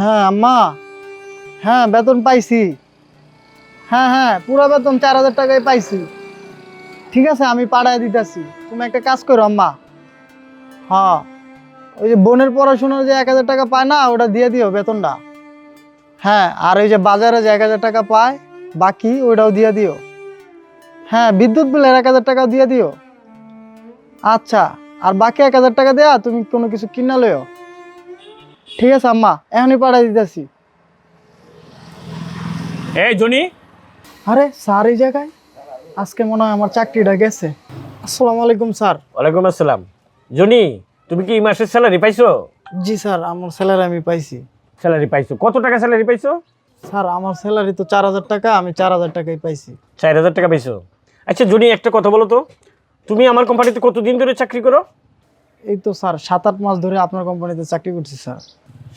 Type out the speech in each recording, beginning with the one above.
হ্যাঁ আম্মা। হ্যাঁ বেতন পাইছি। হ্যাঁ হ্যাঁ পুরো বেতন চার হাজার টাকায় পাইছি। ঠিক আছে, আমি পাড়ায় দিতেছি। তুমি একটা কাজ করো, আম্মা। হ্যাঁ ওই যে বোনের পড়াশোনার যে এক হাজার টাকা পায় না, ওটা দিয়ে দিও বেতনটা। হ্যাঁ আর ওই যে বাজারে যে এক হাজার টাকা পায়, বাকি ওইটাও দিয়ে দিও। হ্যাঁ বিদ্যুৎ বিলের এক হাজার টাকা দিয়ে দিও। আচ্ছা আর বাকি এক হাজার টাকা দেয়া, তুমি কোনো কিছু কিনা লইও। ঠিক আছে আম্মা এখনই পাঠাই দিতেছি। এই জনি। আরে স্যার এই জায়গায়? আজকে মনে হয় আমার চাকরিটা গেছে। আসসালামু আলাইকুম স্যার। ওয়ালাইকুম আসসালাম। জনি তুমি কি এই মাসের স্যালারি পাইছো? জি স্যার আমার স্যালারি আমি পাইছি। স্যালারি পাইছো। কত টাকা স্যালারি পাইছো? স্যার আমার স্যালারি তো চার হাজার টাকা আমি চার হাজার টাকাই পাইছি। চার হাজার টাকা পাইছো। আচ্ছা জনি একটা কথা বলো তো। তুমি আমার কোম্পানিতে কতদিন ধরে চাকরি করো? এই তো স্যার সাত আট মাস ধরে আপনার কোম্পানিতে চাকরি করছি স্যার।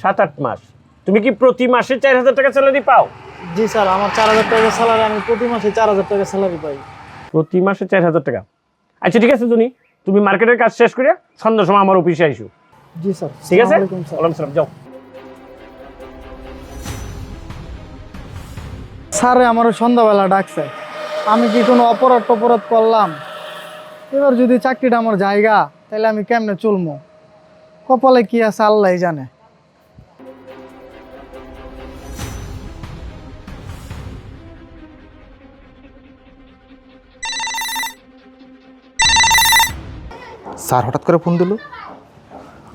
সাত আট মাস। তুমি কি প্রতি মাসে চার হাজার টাকা স্যালারি পাও? জি স্যার আমার চার হাজার টাকা স্যালারি আমি প্রতি মাসে চার হাজার টাকা স্যালারি পাই। প্রতি মাসে চার হাজার টাকা? আচ্ছা ঠিক আছে জনি। তুমি মার্কেটের কাজ শেষ করে সন্ধ্যার সময় আমার অফিসে আইসো। জি স্যার ঠিক আছে? ওয়ালাইকুম সালাম যাও। স্যারে আমার সন্ধ্যাবেলা ডাকছে। আমি কি কোনো অপরাধ টপরাধ করলাম? এবার যদি চাকরিটা আমার জায়গা তাহলে আমি কেমনে চলবো কপালে কি আছে আল্লাহ জানে। স্যার হঠাৎ করে ফোন দিল।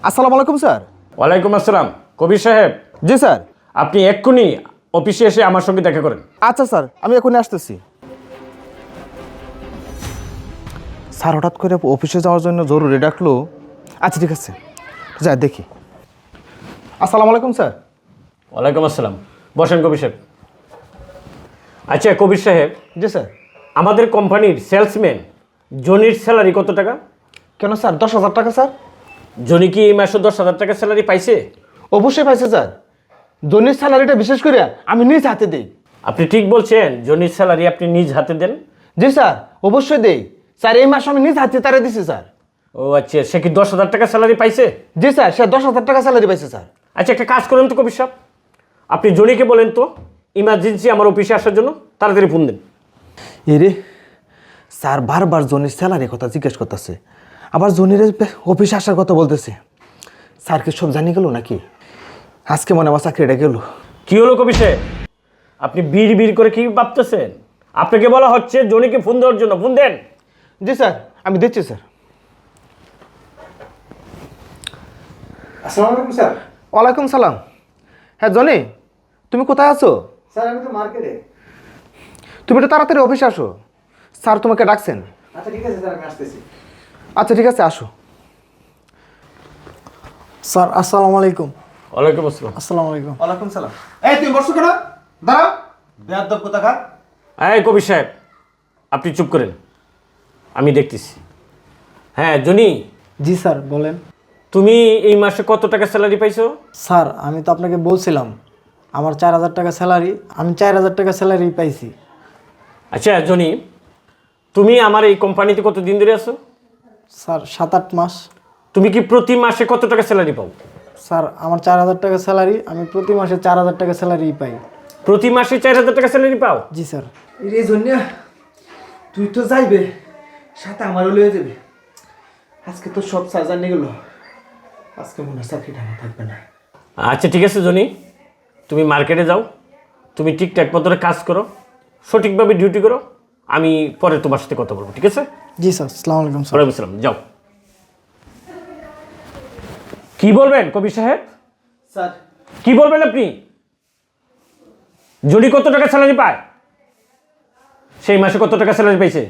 আসসালামু আলাইকুম স্যার। ওয়ালাইকুম আসসালাম। কবির সাহেব। জি স্যার। আপনি এক্ষুনি অফিসে এসে আমার সঙ্গে দেখা করেন। আচ্ছা স্যার আমি এখনই আসতেছি। স্যার হঠাৎ করে অফিসে যাওয়ার জন্য জরুরি ডাকলো। আচ্ছা ঠিক আছে। যা দেখি। আসসালামু আলাইকুম স্যার। ওয়ালাইকুম আসসালাম। বসেন কবির সাহেব। আচ্ছা কবির সাহেব। জি স্যার। আমাদের কোম্পানির সেলসম্যান জনির স্যালারি কত টাকা? কেন স্যার? দশ হাজার টাকা স্যার? জনি কি এই মাসে দশ হাজার টাকা স্যালারি পাইছে? অবশ্যই পাইছে স্যার। জনির স্যালারিটা বিশেষ করে আমি নিজ হাতে দিই। আপনি ঠিক বলছেন জনির স্যালারি আপনি নিজ হাতে দেন। জি স্যার অবশ্যই দেই। স্যার এই মাসে আমি নিজ হাতে তারা দিছি স্যার। ও আচ্ছা সে কি দশ হাজার টাকা স্যালারি পাইছে? জি স্যার সে দশ হাজার টাকা স্যালারি পাইছে স্যার। আচ্ছা একটা কাজ করেন তো কবির সাহেব। আপনি জনিকে বলেন তো ইমার্জেন্সি আমার অফিসে আসার জন্য তাড়াতাড়ি ফোন দেন। এরে স্যার বারবার জনির স্যালারি কথা জিজ্ঞেস করতেছে। আবার জনির অফিসে আসার কথা বলতেছে। স্যারকে সব জানিয়ে গেল নাকি? আজকে মনে হয় আমার চাকরিটা গেল। কি হলো কবি সাহেব আপনি বীর বীর করে কি ভাবতেছেন? আপনাকে বলা হচ্ছে জনিকে ফোন দেওয়ার জন্য। ফোন দেন। জি স্যার। আমি দিচ্ছি স্যার। আসসালামু আলাইকুম স্যার। ওয়ালাইকুম সালাম। হ্যাঁ জনি তুমি কোথায় আছো? স্যার আমি তো মার্কেটে। তুমি একটু তাড়াতাড়ি অফিসে আসো। স্যার তোমাকে ডাকছেন। আচ্ছা ঠিক আছে স্যার আমি আসতেছি। আচ্ছা ঠিক আছে আসো। স্যার আসসালামু আলাইকুম। ওয়ালাইকুম আসসালাম। আসসালামু আলাইকুম। ওয়ালাইকুম সালাম। এই তুমি বসছো কেন? দাঁড়াও। বেয়াদব কোথাকার? হ্যাঁ কবি সাহেব আপনি চুপ করেন। আমি দেখতেছি। হ্যাঁ জনি। জি স্যার বলেন। তুমি এই মাসে কত টাকা স্যালারি পাইছো? স্যার আমি তো আপনাকে বলছিলাম আমার চার হাজার টাকা স্যালারি আমি চার হাজার টাকা স্যালারি পাইছি। আচ্ছা জনি তুমি আমার এই কোম্পানিতে কত দিন ধরে আছো? স্যার সাত আট মাস। তুমি কি প্রতি মাসে কত টাকা স্যালারি পাও? স্যার আমার চার হাজার টাকা স্যালারি আমি প্রতি মাসে চার হাজার টাকা স্যালারি পাই। প্রতি মাসে চার হাজার টাকা স্যালারি পাও? জি স্যার। এই জন্য তুই তো যাইবে সাথে আমারও লয়ে যাবে। আজকে তো সব স্যার নিয়ে গেল। আজকে মনে হয় চাকরিটা আমার থাকবে না। আচ্ছা ঠিক আছে জনি। তুমি মার্কেটে যাও। তুমি ঠিকঠাক মতো কাজ করো। সঠিকভাবে ডিউটি করো। আমি পরে তোমার সাথে কথা বলব ঠিক আছে? জি স্যার আসসালামু আলাইকুম স্যার। ওয়ালাইকুম আসসালাম যাও। কি বলবেন কবি সাহেব? স্যার। কি বলবেন আপনি? জনি কত টাকা স্যালারি পায়? সেই মাসে কত টাকা স্যালারি পাইছে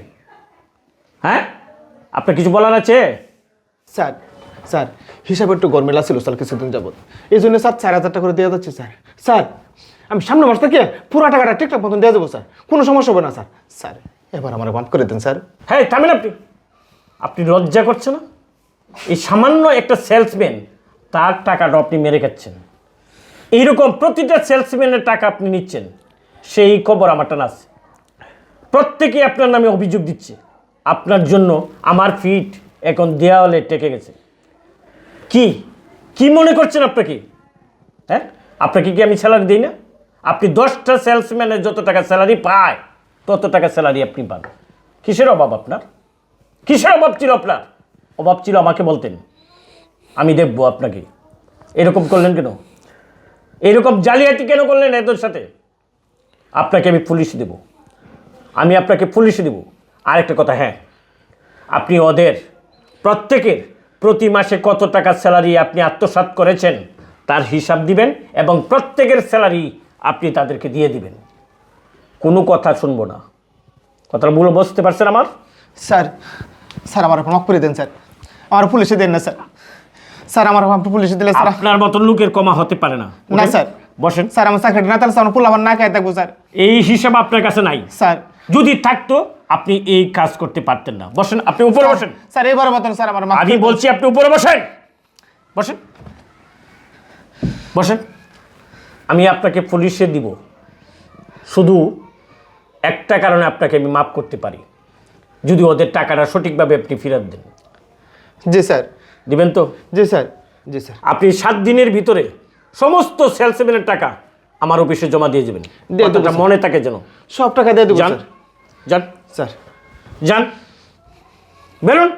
হ্যাঁ? আপনার কিছু বলার আছে? স্যার স্যার হিসাবে একটু গরমেলা ছিল স্যার কিছুদিন যাবত এই জন্য স্যার চার হাজার টাকা করে দেওয়া যাচ্ছে স্যার। স্যার আমি সামনে মাস থেকে পুরো টাকাটা ঠিকঠাক মতন দিয়ে দেবো স্যার। কোনো সমস্যা হবে না, স্যার। স্যার, এবার আমার মাফ করে দেন, স্যার। হ্যাঁ থামেন আপনি। আপনি লজ্জা করছে না? এই সামান্য একটা সেলসম্যান তার টাকাটা আপনি মেরে খাচ্ছেন। এইরকম প্রতিটা সেলসম্যানের টাকা আপনি নিচ্ছেন। সেই খবর আমারটা না আছে। প্রত্যেকেই আপনার নামে অভিযোগ দিচ্ছে। আপনার জন্য আমার ফিট এখন দেওয়ালে টেকে গেছে। কি? কি মনে করছেন আপনাকে? হ্যাঁ? আপনাকে কি আমি স্যালারি দিই না? আপনি দশটা সেলসম্যানের যত টাকা স্যালারি পায়, তত টাকা স্যালারি আপনি পান কিসের অভাব আপনার? কিসের অভাব ছিল আপনার? অভাব ছিল আমাকে বলতেন, আমি দেখব আপনাকে। এরকম করলেন কেন? এরকম জালিয়াতি কেন করলেন এদের সাথে? আপনাকে আমি পুলিশ দেব। আমি আপনাকে পুলিশ দেব। আরেকটা কথা হ্যাঁ আপনি ওদের প্রত্যেকের প্রতি মাসে কত টাকা স্যালারি আপনি আত্মসাৎ করেছেন, তার হিসাব দিবেন এবং প্রত্যেকের স্যালারি আপনি তাদেরকে দিয়ে দিবেন। কোনো কথা শুনব না। কথাটা ভুলে বুঝতে পারছেন আমার? স্যার স্যার আমার মাফ করে দেন স্যার। আমার পুলিশে দেন না স্যার। স্যার আমার আপনি পুলিশে দিলে স্যার। আপনার মতন লোকের কমা হতে পারে না। না, স্যার। বসেন। স্যার আমার চাকরিটা না তাহলে স্যার পুল আমার না খাই থাকব স্যার। এই হিসাব আপনার কাছে নাই। স্যার। যদি থাকতো আপনি এই কাজ করতে পারতেন না। বসেন আপনি উপরে বসেন। স্যার এবার মতন স্যার আমার আমি বলছি আপনি উপরে বসেন বসেন। বসেন। আমি আপনাকে পুলিশে দিব। শুধু একটা কারণে আপনাকে আমি মাফ করতে পারি। যদি ওদের টাকাটা সঠিকভাবে আপনি ফেরত দেন। জি স্যার। দিবেন তো? জি স্যার। জি স্যার। আপনি সাত দিনের ভিতরে সমস্ত সেলসম্যানের টাকা আমার অফিসে জমা দিয়ে যাবেন। মনে থাকে যেন। সব টাকা দিয়ে দেবো যান। যান। স্যার। যান। বেরোন।